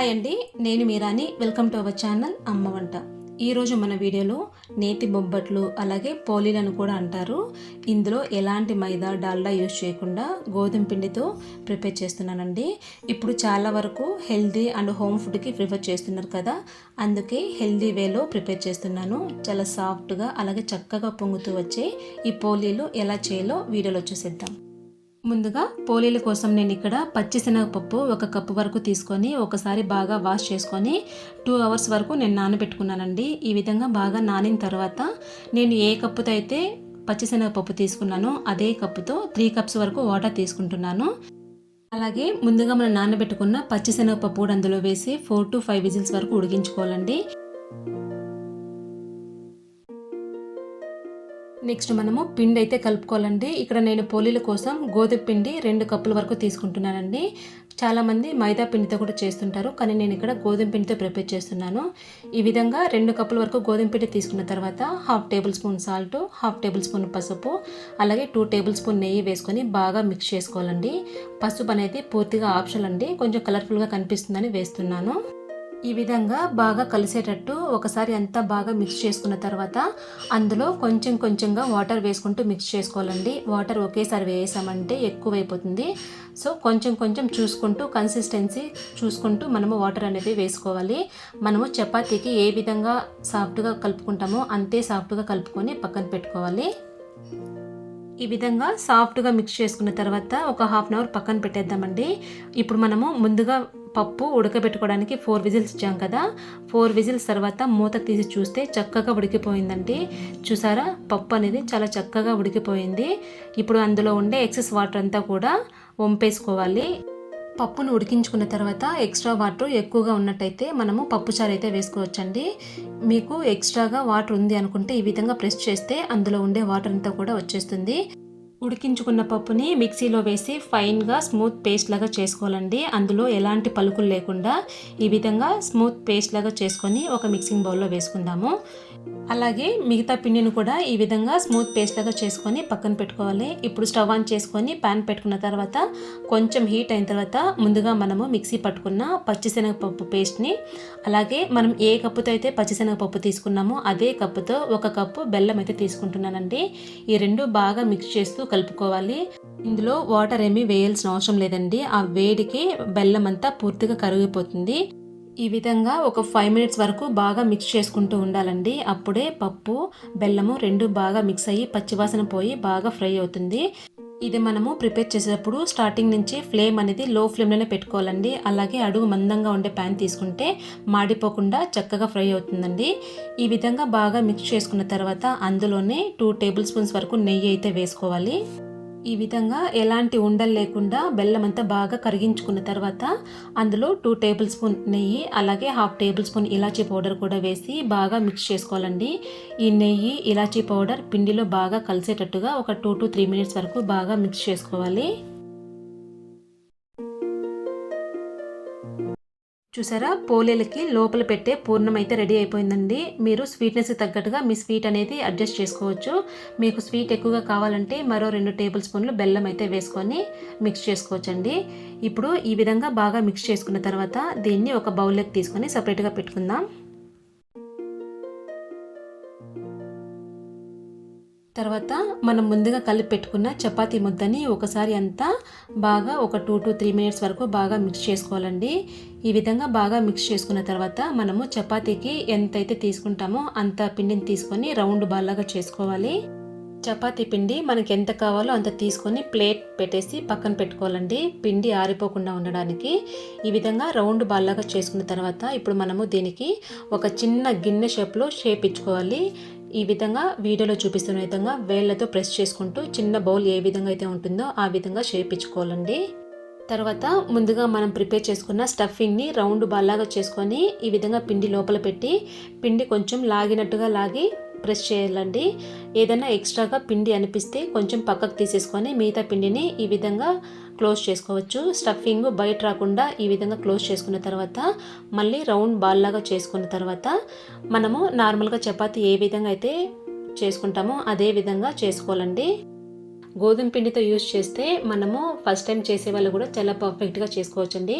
Hi అండి నేను మీరాని. వెల్కమ్ టు అవర్ ఛానల్ అమ్మ వంట. ఈరోజు మన వీడియోలో నేతి బొబ్బట్లు అలాగే పోలీలను కూడా అంటారు. ఇందులో ఎలాంటి మైదా డాల్డా యూజ్ చేయకుండా గోధుమ పిండితో ప్రిపేర్ చేస్తున్నానండి. ఇప్పుడు చాలా వరకు హెల్దీ అండ్ హోమ్ ఫుడ్కి ప్రిఫర్ చేస్తున్నారు కదా అందుకే హెల్దీ వేలో ప్రిపేర్ చేస్తున్నాను. చాలా సాఫ్ట్గా అలాగే చక్కగా పొంగుతూ వచ్చే ఈ పోలీలు ఎలా చేయాలో వీడియోలో చూసేద్దాం. ముందుగా పోలీల కోసం నేను ఇక్కడ పచ్చిశనగపప్పు ఒక కప్పు వరకు తీసుకొని ఒకసారి బాగా వాష్ చేసుకొని టూ అవర్స్ వరకు నేను నానబెట్టుకున్నానండి. ఈ విధంగా బాగా నానిన తర్వాత నేను ఏ కప్పుతో అయితే పచ్చిశనగపప్పు తీసుకున్నానో అదే కప్పుతో త్రీ కప్స్ వరకు వాటర్ తీసుకుంటున్నాను. అలాగే ముందుగా మనం నానబెట్టుకున్న పచ్చిశనగపప్పు కూడా అందులో వేసి ఫోర్ టు ఫైవ్ విజిల్స్ వరకు ఉడికించుకోవాలండి. నెక్స్ట్ మనము పిండి అయితే కలుపుకోవాలండి. ఇక్కడ నేను పోలీల కోసం గోధుమ పిండి రెండు కప్పుల వరకు తీసుకుంటున్నానండి. చాలామంది మైదా పిండితో కూడా చేస్తుంటారు కానీ నేను ఇక్కడ గోధుమ పిండితో ప్రిపేర్ చేస్తున్నాను. ఈ విధంగా రెండు కప్పుల వరకు గోధుమ పిండి తీసుకున్న తర్వాత half tablespoon salt half tablespoon పసుపు అలాగే టూ టేబుల్ స్పూన్ నెయ్యి వేసుకొని బాగా మిక్స్ చేసుకోవాలండి. పసుపు అనేది పూర్తిగా ఆప్షన్ అండి. కొంచెం కలర్ఫుల్గా కనిపిస్తుందని వేస్తున్నాను. ఈ విధంగా బాగా కలిసేటట్టు ఒకసారి అంతా బాగా మిక్స్ చేసుకున్న తర్వాత అందులో కొంచెం కొంచెంగా వాటర్ వేసుకుంటూ మిక్స్ చేసుకోవాలండి. వాటర్ ఒకేసారి వేసామంటే ఎక్కువైపోతుంది. సో కొంచెం కొంచెం చూసుకుంటూ కన్సిస్టెన్సీ చూసుకుంటూ మనము వాటర్ అనేది వేసుకోవాలి. మనము చపాతీకి ఏ విధంగా సాఫ్ట్గా కలుపుకుంటామో అంతే సాఫ్ట్గా కలుపుకొని పక్కన పెట్టుకోవాలి. ఈ విధంగా సాఫ్ట్గా మిక్స్ చేసుకున్న తర్వాత ఒక హాఫ్ అన్ అవర్ పక్కన పెట్టేద్దామండి. ఇప్పుడు మనము ముందుగా పప్పు ఉడకబెట్టుకోవడానికి ఫోర్ విజిల్స్ ఇచ్చాం కదా. ఫోర్ విజిల్స్ తర్వాత మూత తీసి చూస్తే చక్కగా ఉడికిపోయిందండి. చూసారా? పప్పు అనేది చాలా చక్కగా ఉడికిపోయింది. ఇప్పుడు అందులో ఉండే ఎక్సెస్ వాటర్ అంతా కూడా వంపేసుకోవాలి. పప్పును ఉడికించుకున్న తర్వాత ఎక్స్ట్రా వాటర్ ఎక్కువగా ఉన్నట్టయితే మనము పప్పుచారు అయితే వేసుకోవచ్చండి. మీకు ఎక్స్ట్రాగా వాటర్ ఉంది అనుకుంటే ఈ విధంగా ప్రెస్ చేస్తే అందులో ఉండే వాటర్ అంతా కూడా వచ్చేస్తుంది. ఉడికించుకున్న పప్పుని మిక్సీలో వేసి ఫైన్గా స్మూత్ పేస్ట్ లాగా చేసుకోవాలండి. అందులో ఎలాంటి పలుకులు లేకుండా ఈ విధంగా స్మూత్ పేస్ట్ లాగా చేసుకొని ఒక మిక్సింగ్ బౌల్లో వేసుకుందాము. అలాగే మిగతా పిండిని కూడా ఈ విధంగా స్మూత్ పేస్ట్ లాగా చేసుకొని పక్కన పెట్టుకోవాలి. ఇప్పుడు స్టవ్ ఆన్ చేసుకొని ప్యాన్ పెట్టుకున్న తర్వాత కొంచెం హీట్ అయిన తర్వాత ముందుగా మనము మిక్సీ పట్టుకున్న పచ్చిశనగపప్పు పేస్ట్ని అలాగే మనం ఏ కప్పుతో అయితే పచ్చిశనగపప్పు తీసుకున్నామో అదే కప్పుతో ఒక కప్పు బెల్లం అయితే తీసుకుంటున్నానండి. ఈ రెండు బాగా మిక్స్ చేస్తూ కలుపుకోవాలి. ఇందులో వాటర్ ఏమీ వేయాల్సిన అవసరం లేదండి. ఆ వేడికి బెల్లం అంతా పూర్తిగా కరిగిపోతుంది. ఈ విధంగా ఒక ఫైవ్ మినిట్స్ వరకు బాగా మిక్స్ చేసుకుంటూ ఉండాలండి. అప్పుడే పప్పు బెల్లము రెండు బాగా మిక్స్ అయ్యి పచ్చివాసన పోయి బాగా ఫ్రై అవుతుంది. ఇది మనము ప్రిపేర్ చేసేటప్పుడు స్టార్టింగ్ నుంచి ఫ్లేమ్ అనేది లో ఫ్లేమ్లోనే పెట్టుకోవాలండి. అలాగే అడుగు మందంగా ఉండే ప్యాన్ తీసుకుంటే మాడిపోకుండా చక్కగా ఫ్రై అవుతుందండి. ఈ విధంగా బాగా మిక్స్ చేసుకున్న తర్వాత అందులోనే టూ టేబుల్ స్పూన్స్ వరకు నెయ్యి అయితే వేసుకోవాలి. ఈ విధంగా ఎలాంటి ఉండలు లేకుండా బెల్లం అంతా బాగా కరిగించుకున్న తర్వాత అందులో టూ టేబుల్ స్పూన్ నెయ్యి అలాగే హాఫ్ టేబుల్ స్పూన్ ఇలాచీ పౌడర్ కూడా వేసి బాగా మిక్స్ చేసుకోవాలండి. ఈ నెయ్యి ఇలాచీ పౌడర్ పిండిలో బాగా కలిసేటట్టుగా ఒక టూ టు త్రీ మినిట్స్ వరకు బాగా మిక్స్ చేసుకోవాలి. చూసారా? పోలేలకి లోపల పెట్టే పూర్ణం అయితే రెడీ అయిపోయిందండి. మీరు స్వీట్నెస్కి తగ్గట్టుగా మీ స్వీట్ అనేది అడ్జస్ట్ చేసుకోవచ్చు. మీకు స్వీట్ ఎక్కువగా కావాలంటే మరో రెండు టేబుల్ స్పూన్లు బెల్లం అయితే వేసుకొని మిక్స్ చేసుకోవచ్చండి. ఇప్పుడు ఈ విధంగా బాగా మిక్స్ చేసుకున్న తర్వాత దీన్ని ఒక బౌల్లోకి తీసుకొని సపరేట్గా పెట్టుకుందాం. తర్వాత మనం ముందుగా కలిపి పెట్టుకున్న చపాతీ ముద్దని ఒకసారి అంతా బాగా ఒక టూ టు త్రీ మినిట్స్ వరకు బాగా మిక్స్ చేసుకోవాలండి. ఈ విధంగా బాగా మిక్స్ చేసుకున్న తర్వాత మనము చపాతీకి ఎంతైతే తీసుకుంటామో అంత పిండిని తీసుకొని రౌండ్ బాల్లాగా చేసుకోవాలి. చపాతీ పిండి మనకి ఎంత కావాలో అంత తీసుకొని ప్లేట్ పెట్టేసి పక్కన పెట్టుకోవాలండి. పిండి ఆరిపోకుండా ఉండడానికి. ఈ విధంగా రౌండ్ బాల్లాగా చేసుకున్న తర్వాత ఇప్పుడు మనము దీనికి ఒక చిన్న గిన్నె షేప్లో షేప్ ఇచ్చుకోవాలి. ఈ విధంగా వీడియోలో చూపిస్తున్న విధంగా వేళ్ళతో ప్రెస్ చేసుకుంటూ చిన్న బౌల్ ఏ విధంగా అయితే ఉంటుందో ఆ విధంగా షేప్ ఇచ్చుకోవాలండి. తర్వాత ముందుగా మనం ప్రిపేర్ చేసుకున్న స్టఫింగ్ని రౌండ్ బాల్లాగా చేసుకొని ఈ విధంగా పిండి లోపల పెట్టి పిండి కొంచెం లాగినట్టుగా లాగి ప్రెస్ చేయాలండి. ఏదైనా ఎక్స్ట్రాగా పిండి అనిపిస్తే కొంచెం పక్కకు తీసేసుకొని మిగతా పిండిని ఈ విధంగా క్లోజ్ చేసుకోవచ్చు. స్టఫింగ్ బయట రాకుండా ఈ విధంగా క్లోజ్ చేసుకున్న తర్వాత మళ్ళీ రౌండ్ బాల్ లాగా చేసుకున్న తర్వాత మనము నార్మల్గా చపాతీ ఏ విధంగా అయితే చేసుకుంటామో అదే విధంగా చేసుకోవాలండి. గోధుమ పిండితో యూస్ చేస్తే మనము ఫస్ట్ టైం చేసే వాళ్ళు కూడా చాలా పర్ఫెక్ట్గా చేసుకోవచ్చండి.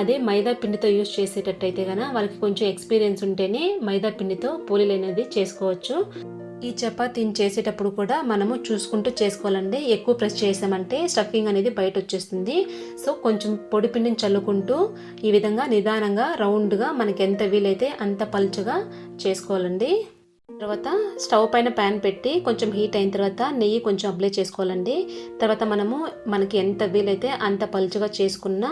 అదే మైదా పిండితో యూస్ చేసేటట్టయితే కనుక వాళ్ళకి కొంచెం ఎక్స్పీరియన్స్ ఉంటేనే మైదా పిండితో పూలీలు అనేది చేసుకోవచ్చు. ఈ చపాతీని చేసేటప్పుడు కూడా మనము చూసుకుంటూ చేసుకోవాలండి. ఎక్కువ ప్రెస్ చేసామంటే స్టఫింగ్ అనేది బయట వచ్చేస్తుంది సో కొంచెం పొడి పిండిని చల్లుకుంటూ ఈ విధంగా నిదానంగా రౌండ్గా మనకి ఎంత వీలైతే అంత పలుచగా చేసుకోవాలండి. తర్వాత స్టవ్ పైన ప్యాన్ పెట్టి కొంచెం హీట్ అయిన తర్వాత నెయ్యి కొంచెం అప్లై చేసుకోవాలండి. తర్వాత మనము మనకి ఎంత వీలైతే అంత పలుచగా చేసుకున్న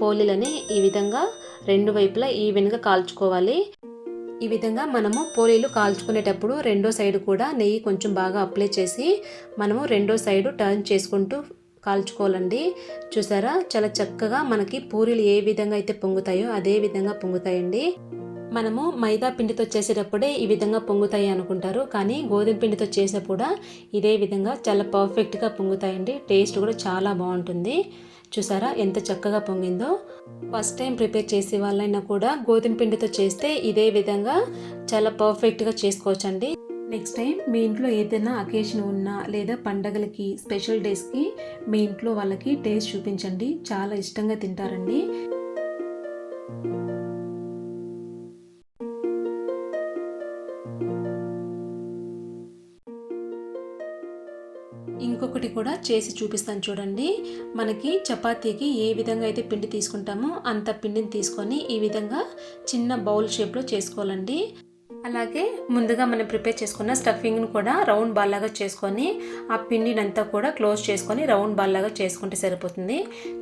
పోలీలని ఈ విధంగా రెండు వైపులా ఈవెన్గా కాల్చుకోవాలి. ఈ విధంగా మనము పోలీలు కాల్చుకునేటప్పుడు రెండో సైడ్ కూడా నెయ్యి కొంచెం బాగా అప్లై చేసి మనము రెండో సైడు టర్న్ చేసుకుంటూ కాల్చుకోవాలండి. చూసారా? చాలా చక్కగా మనకి పూరీలు ఏ విధంగా అయితే పొంగుతాయో అదే విధంగా పొంగుతాయండి. మనము మైదా పిండితో చేసేటప్పుడే ఈ విధంగా పొంగుతాయి అనుకుంటారు. కానీ గోధుమ పిండితో చేసినప్పుడు ఇదే విధంగా చాలా పర్ఫెక్ట్గా పొంగుతాయండి. టేస్ట్ కూడా చాలా బాగుంటుంది. చూసారా? ఎంత చక్కగా పొంగిందో. ఫస్ట్ టైం ప్రిపేర్ చేసే వాళ్ళైనా కూడా గోధుమ పిండితో చేస్తే ఇదే విధంగా చాలా పర్ఫెక్ట్గా చేసుకోవచ్చండి. నెక్స్ట్ టైం మీ ఇంట్లో ఏదైనా అకేషన్ ఉన్నా లేదా పండగలకి స్పెషల్ డేస్కి మీ ఇంట్లో వాళ్ళకి టేస్ట్ చూపించండి. చాలా ఇష్టంగా తింటారండి. ఇంకొకటి కూడా చేసి చూపిస్తాను చూడండి. మనకి చపాతీకి ఏ విధంగా అయితే పిండి తీసుకుంటామో అంత పిండిని తీసుకొని ఈ విధంగా చిన్న బౌల్ షేప్లో చేసుకోవాలండి. అలాగే ముందుగా మనం ప్రిపేర్ చేసుకున్న స్టఫింగ్ను కూడా రౌండ్ బాల్ లాగా చేసుకొని ఆ పిండిని అంతా కూడా క్లోజ్ చేసుకొని రౌండ్ బాల్ లాగా చేసుకుంటే సరిపోతుంది.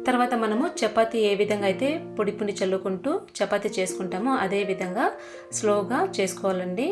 తర్వాత మనము చపాతీ ఏ విధంగా అయితే పొడి పిండి చల్లుకుంటూ చపాతీ చేసుకుంటామో అదే విధంగా స్లోగా చేసుకోవాలండి.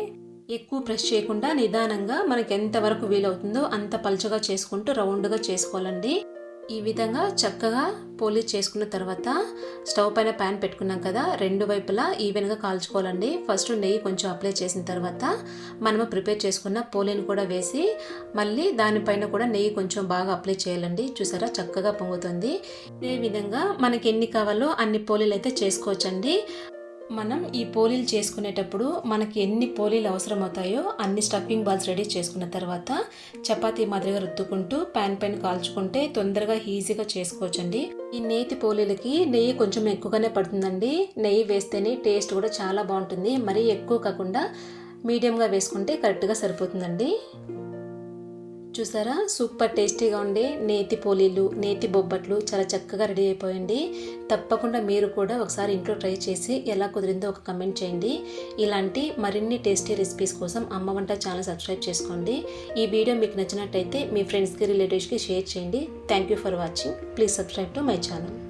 ఎక్కువ ప్రెస్ చేయకుండా నిదానంగా మనకి ఎంతవరకు వీలవుతుందో అంత పలుచగా చేసుకుంటూ రౌండ్గా చేసుకోవాలండి. ఈ విధంగా చక్కగా పోలీస్ చేసుకున్న తర్వాత స్టవ్ పైన ప్యాన్ పెట్టుకున్నాం కదా రెండు వైపులా ఈవెన్గా కాల్చుకోవాలండి. ఫస్ట్ నెయ్యి కొంచెం అప్లై చేసిన తర్వాత మనము ప్రిపేర్ చేసుకున్న పోలీని కూడా వేసి మళ్ళీ దానిపైన కూడా నెయ్యి కొంచెం బాగా అప్లై చేయాలండి. చూసారా? చక్కగా పొంగుతుంది. ఇదే విధంగా మనకి ఎన్ని కావాలో అన్ని పోలీలు అయితే చేసుకోవచ్చండి. మనం ఈ పోలీలు చేసుకునేటప్పుడు మనకి ఎన్ని పోలీలు అవసరం అవుతాయో అన్ని స్టఫింగ్ బాల్స్ రెడీ చేసుకున్న తర్వాత చపాతీ మాదిరిగా రుద్దుకుంటూ ప్యాన్ పైన కాల్చుకుంటే తొందరగా ఈజీగా చేసుకోవచ్చండి. ఈ నేతి పోలీలకి నెయ్యి కొంచెం ఎక్కువగానే పడుతుందండి. నెయ్యి వేస్తేనే టేస్ట్ కూడా చాలా బాగుంటుంది. మరీ ఎక్కువ కాకుండా మీడియంగా వేసుకుంటే కరెక్ట్గా సరిపోతుందండి. చూసారా? సూపర్ టేస్టీగా ఉండే నేతి పోలీలు నేతి బొబ్బట్లు చాలా చక్కగా రెడీ అయిపోయింది. తప్పకుండా మీరు కూడా ఒకసారి ఇంట్లో ట్రై చేసి ఎలా కుదిరిందో ఒక కమెంట్ చేయండి. ఇలాంటి మరిన్ని టేస్టీ రెసిపీస్ కోసం అమ్మ వంట ఛానల్ సబ్స్క్రైబ్ చేసుకోండి. ఈ వీడియో మీకు నచ్చినట్టయితే మీ ఫ్రెండ్స్కి రిలేటివ్స్కి షేర్ చేయండి. Thank you for watching. Please subscribe to my channel.